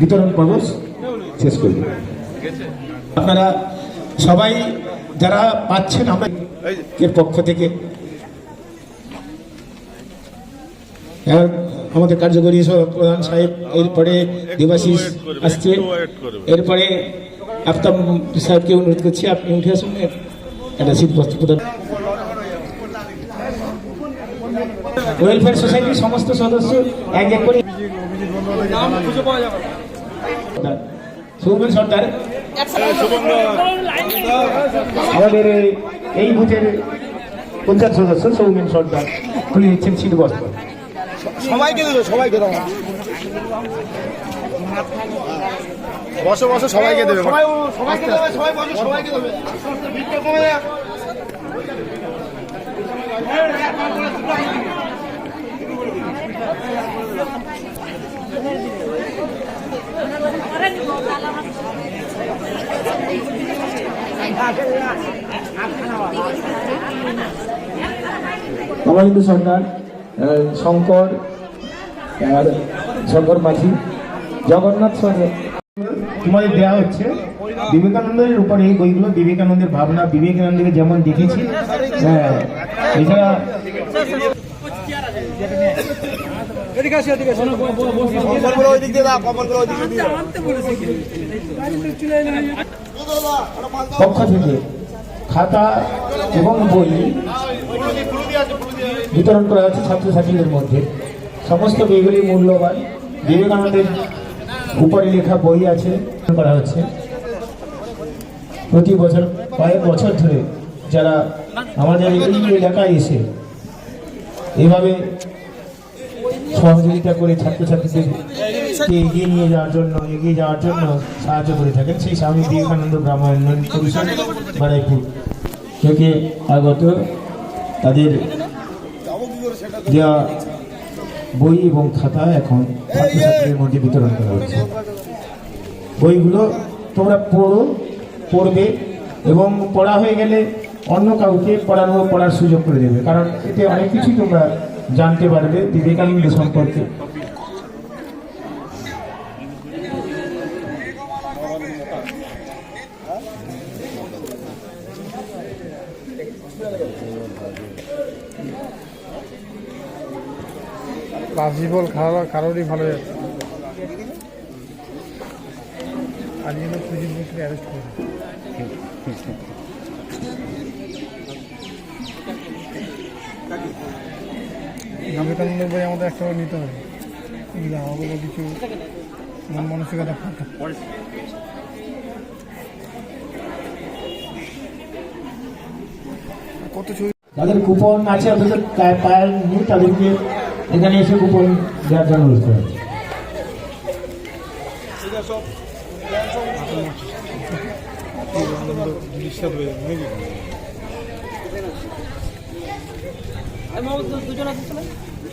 বিতরণ পর্ব শেষ করব আপনারা সবাই যারা পাচ্ছেন, আমরা এর পক্ষ থেকে? আমাদের কার্যকরী প্রধান সাহেব, এরপরে দেবাশিস আসছে। এরপরে আফতাব সাহেবকে অনুরোধ করছি, আপনি উঠে আসুন একটা শীত বস্ত্র প্রদান ওয়েলফেয়ার সোসাইটির সমস্ত সদস্য এক এক করে সৌমেন সর্দার। আমাদের এই- বুথের পঞ্চায়েত সদস্য সৌমেন সর্দার। খুলে দিচ্ছেন শীত বস্ত্র। সবাইকে দেবো সবাইকে দেবো বসো বসো সবাইকে দেবে। সবাই সবাইকে দেবে। সবাই বসো সবাইকে দেবে। অমরিন্দ সর্দার আহ, শঙ্কর আর শঙ্কর মাঝি জগন্নাথ সর্দার তোমাদের দেওয়া হচ্ছে বিবেকানন্দের উপরে এই বইগুলো বিবেকানন্দের ভাবনা বিবেকানন্দকে যেমন দেখেছি হ্যাঁ এছাড়া পক্ষ থেকে খাতা এবং বই বিতরণ করা হচ্ছে ছাত্রছাত্রীদের মধ্যে। সমস্ত বইগুলি মূল্যবান। বিবেকানন্দের উপরে লেখা বই আছে করা হচ্ছে। প্রতি বছর, কয়েক বছর ধরে যারা আমাদের এই এলাকায় এসে এভাবে সহযোগিতা করে ছাত্রছাত্রীদেরকে এগিয়ে নিয়ে যাওয়ার জন্য, এগিয়ে যাওয়ার জন্য সাহায্য করে থাকেন সেই স্বামী বিবেকানন্দ গ্রামায়ণ পরিষদ, বারাইপুর। থেকে আগত তাদের দেওয়া বই এবং খাতা এখন ছাত্রছাত্রীদের মধ্যে বিতরণ করা হচ্ছে। বইগুলো তোমরা পড়ো, পড়বে এবং পড়া হয়ে গেলে অন্য কাউকে পড়ানো, পড়ার সুযোগ করে দেবে। কারণ এতে অনেক কিছুই তোমরা জানতে পারবে বিবেকানন্দ সম্পর্কে। বাসিবল খাওয়া কারোরই ভালো আজকে অ্যারেস্ট করে বিবেকানন্দ বই আমাদের একটা নিতে হবে। বুঝলে? আমাদেরও কিছু মন মানসিকতা কত ছবি? যাদের কুপন আছে অথচ কা- পায়নি তাদেরকে এখানে এসে কুপন দেওয়ার জন্য অনুরোধ করা হচ্ছে। নাকি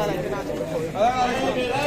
อ来ไรที่น่า